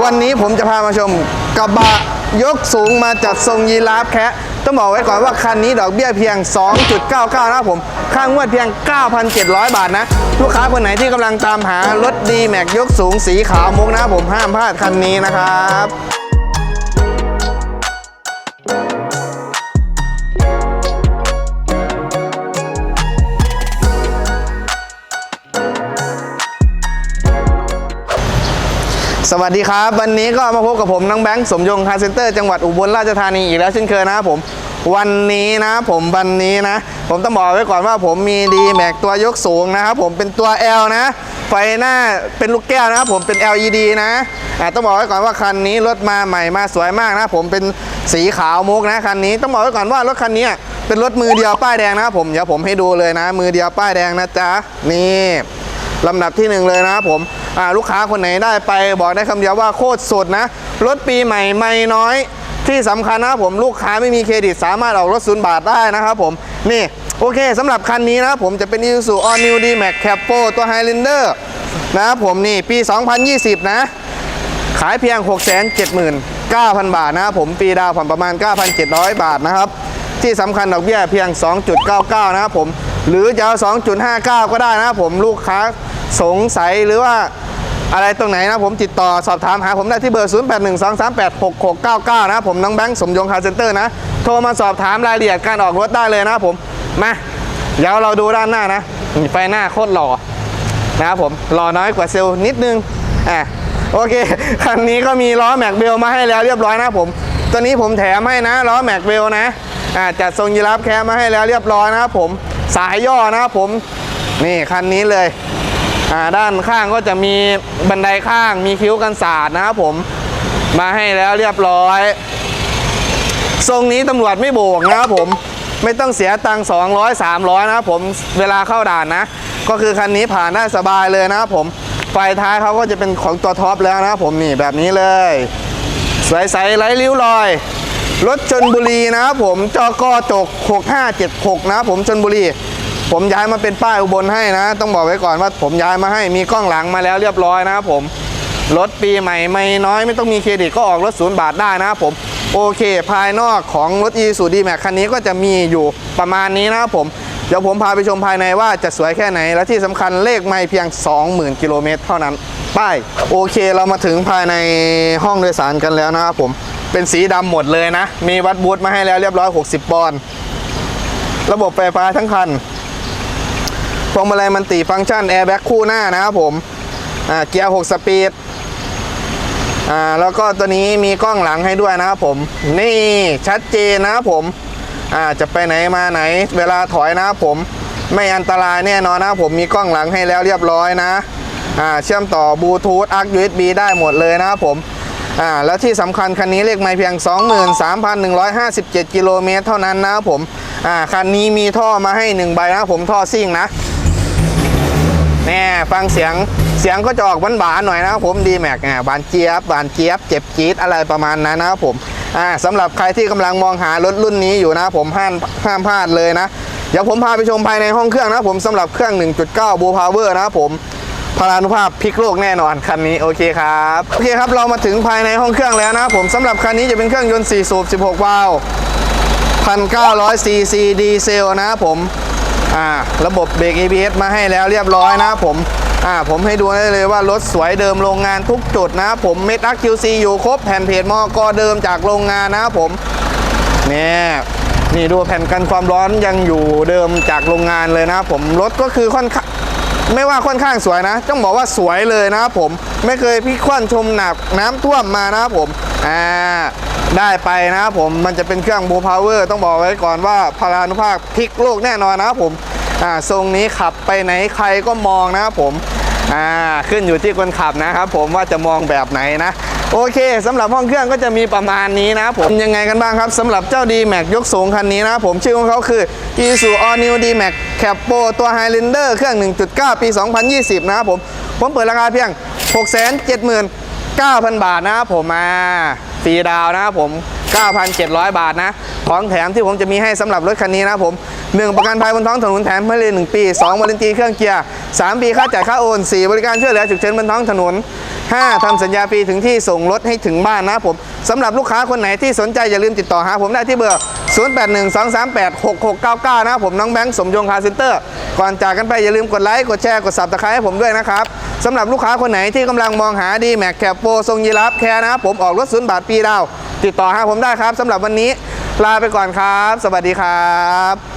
วันนี้ผมจะพามาชมกระบะยกสูงมาจัดทรงยีราฟแคะต้องบอกไว้ก่อนว่าคันนี้ดอกเบี้ยเพียง 2.99 นะครับผม ค่างวดเพียง 9,700 บาทนะ ลูกค้าคนไหนที่กำลังตามหารถดีแม็กยกสูงสีขาวมุกนะครับผมห้ามพลาดคันนี้นะครับ สวัสดีครับ วันนี้ก็มาพบกับผมน้องแบงค์สมยงคาร์เซ็นเตอร์จังหวัดอุบลราชธานีอีกแล้วเช่นเคยนะครับผม วันนี้นะผมวันนี้นะ ผมต้องบอกไว้ก่อนว่าผมมีดีแม็กตัวยกสูงนะครับผมเป็นตัว L นะ ไฟหน้าเป็นลูกแก้วนะครับผมเป็น LED นะอ่าต้องบอกไว้ก่อนว่าคันนี้รถมาใหม่มาสวยมากนะผมเป็นสีขาวมุกนะคันนี้ต้องบอกไว้ก่อนว่ารถคันนี้เป็นรถมือเดียวป้ายแดงนะครับผมเดี๋ยวผมให้ดูเลยนะ มือเดียวป้ายแดงนะจ๊ะนี่ลำดับที่หนึ่งเลยนะครับผม ลูกค้าคนไหนได้ไปบอกได้คำเดียวว่าโคตรสุดนะ รถปีใหม่ไม่น้อยที่สำคัญนะครับผมลูกค้าไม่มีเครดิตสามารถออกรถศูนย์บาทได้นะครับผม นี่โอเคสำหรับคันนี้นะผมจะเป็น Isuzu All New D-Max Capo ตัว Highlander นะครับผมนี่ปี 2020 นะ ขายเพียง 679,000 บาทนะครับผมปีดาวผ่อนประมาณ 9,700 บาทนะครับ ที่สำคัญดอกเบี้ยเพียง 2.99 นะครับผม หรือจะเอา 2.59 ก็ได้นะครับผมลูกค้าสงสัยหรือว่า อะไรตรงไหนนะผมติดต่อสอบถามหาผมได้ที่เบอร์ 0812386699 นะผมน้องแบงค์สมยงคาร์เซ็นเตอร์นะ โทรมาสอบถามรายละเอียดการออกรถได้เลยนะผมมาเดี๋ยวเราดูด้านหน้านะนี่ไฟหน้าโคตรหล่อนะครับผมรอน้อยกว่าเซลล์นิดนึงอะโอเคคันนี้ก็มีล้อแม็กเบลมาให้แล้วเรียบร้อยนะผมตัวนี้ผมแถมให้นะล้อแม็กเบลนะอ่าจัดทรงยีราฟแคมมาให้แล้วเรียบร้อยนะครับผมสายย่อนะครับผมนี่คันนี้เลย ด้านข้างก็จะมีบันไดข้างมีคิ้วกันศาสตร์นะครับผมมาให้แล้วเรียบร้อย ทรงนี้ตำรวจไม่โบกนะครับผมไม่ต้องเสียตังค์200 300 นะครับผมเวลาเข้าด่านนะ ก็คือคันนี้ผ่านได้สบายเลยนะครับผมไฟท้ายเขาก็จะเป็นของตัวท็อปแล้วนะครับผมนี่แบบนี้เลย ใสๆไร้ริ้วรอยรถชนบุรีนะครับผมจกจก 6576 นะครับผมชนบุรี ผมย้ายมาเป็นป้ายอุบลให้นะ ต้องบอกไว้ก่อนว่าผมย้ายมาให้มีกล้องหลังมาแล้วเรียบร้อยนะครับผมรถปีใหม่ไม่น้อยไม่ต้องมีเครดิตก็ออกรถศูนย์บาทได้นะครับผมโอเคภายนอกของรถ e สูดีแม็กคันนี้ก็จะมีอยู่ประมาณนี้นะครับผมเดี๋ยวผมพาไปชมภายในว่าจะสวยแค่ไหน และที่สำคัญเลขไม่เพียง 20,000กิโลเมตรเท่านั้นป้ายโอเคเรามาถึงภายในห้องโดยสารกันแล้วนะครับผมเป็นสีดำหมดเลยนะ มีวัดบูทมาให้แล้วเรียบร้อย 60 ปอนด์ระบบไฟฟ้าทั้งคัน พวงมาลัยมันติฟังก์ชันแอร์แบ็กคู่หน้านะครับผมเกียร์6สปีดแล้วก็ตัวนี้มีกล้องหลังให้ด้วยนะครับผม นี่ชัดเจนนะครับผมจะไปไหนมาไหนเวลาถอยนะครับผม ไม่อันตรายแน่นอนนะครับผมมีกล้องหลังให้แล้วเรียบร้อยนะเชื่อมต่อบลูทูธอัก USB ได้หมดเลยนะครับผมอ่าแล้วที่สำคัญคันนี้เลขไม่เพียง 23,157 กิโลเมตรเท่านั้นนะครับผมอ่าคันนี้มีท่อมาให้หนึ่งใบนะครับผมท่อซิ่งนะ แน่ฟังเสียงเสียงก็จะออกหวานๆหน่อยนะครับผมดีแม็กอ่าบานเจี๊ยบบานเจี๊ยบเจ็บจี๊ดอะไรประมาณนั้นนะครับผมอ่าสำหรับใครที่กำลังมองหารถรุ่นนี้อยู่นะผมห้ามห้ามพลาดเลยนะ เดี๋ยวผมพาไปชมภายในห้องเครื่องนะครับผมสำหรับเครื่อง 1.9 บูพาวเวอร์นะครับผมพลานุภาพพลิกโลกแน่นอนคันนี้โอเคครับโอเคครับเรามาถึงภายในห้องเครื่องแล้วนะครับผมสำหรับคันนี้จะเป็นเครื่องยนต์4สูบ16 วาล์ว1,900ซีซีดีเซลนะครับผม อ่าระบบเบรก ABS มาให้แล้วเรียบร้อยนะผมอ่าผมให้ดูได้เลยว่ารถสวยเดิมโรงงานทุกจุดนะผมเมทัก QC อยู่ครบแผ่นเพจมอกอเดิมจากโรงงานนะผมเนี่ยนี่ดูแผ่นกันความร้อนยังอยู่เดิมจากโรงงานเลยนะผมรถก็คือค่อนข้างไม่ว่าค่อนข้างสวยนะ ต้องบอกว่าสวยเลยนะครับผมไม่เคยพลิกคว่ำชมหนักน้ำท่วมมานะครับผมอ่า ได้ไปนะครับผมมันจะเป็นเครื่องบูพาวเวอร์ต้องบอกไว้ก่อนว่าพลานุภาพพลิกโลกแน่นอนนะครับผมอ่าทรงนี้ขับไปไหนใครก็มองนะครับผมอ่าขึ้นอยู่ที่คนขับนะครับผมว่าจะมองแบบไหนนะ โอเคสำหรับห้องเครื่องก็จะมีประมาณนี้นะครับผมยังไงกันบ้างครับสำหรับเจ้า D-Max ยกสูงคันนี้นะครับผมชื่อของเขาคือ Isuzu All New D-Max Capo ตัว Highlander เครื่อง 1.9 ปี 2020 นะครับผมผมเปิดราคาเพียง 679,000 บาทนะครับผมมา ฟรีดาวนะครับผม 9,700 บาทนะของแถมที่ผมจะมีให้สำหรับรถคันนี้นะครับผม 1 ประกันภัยบนท้องถนนแถมให้เลย1ปี 2วารันตีเครื่องเกียร์ 3 ปีค่าจ่ายค่าโอน 4 บริการช่วยเหลือฉุกเฉินบนท้องถนน 5ทำสัญญาฟรีถึงที่ส่งรถให้ถึงบ้านนะครับผมสำหรับลูกค้าคนไหนที่สนใจอย่าลืมติดต่อหาผมได้ที่เบอร์ 0812386699 นะครับผมน้องแบงค์สมยงคาร์เซ็นเตอร์ ก่อนจากกันไปอย่าลืมกดไลค์กดแชร์กดสับตะไคร้ให้ผมด้วยนะครับ สำหรับลูกค้าคนไหนที่กำลังมองหาดีแม็กแคปโปทรงยีราฟแคร์นะครับผมออกรถศูนย์บาทปีดาว ติดต่อหาผมได้ครับสำหรับวันนี้ลาไปก่อนครับ สวัสดีครับ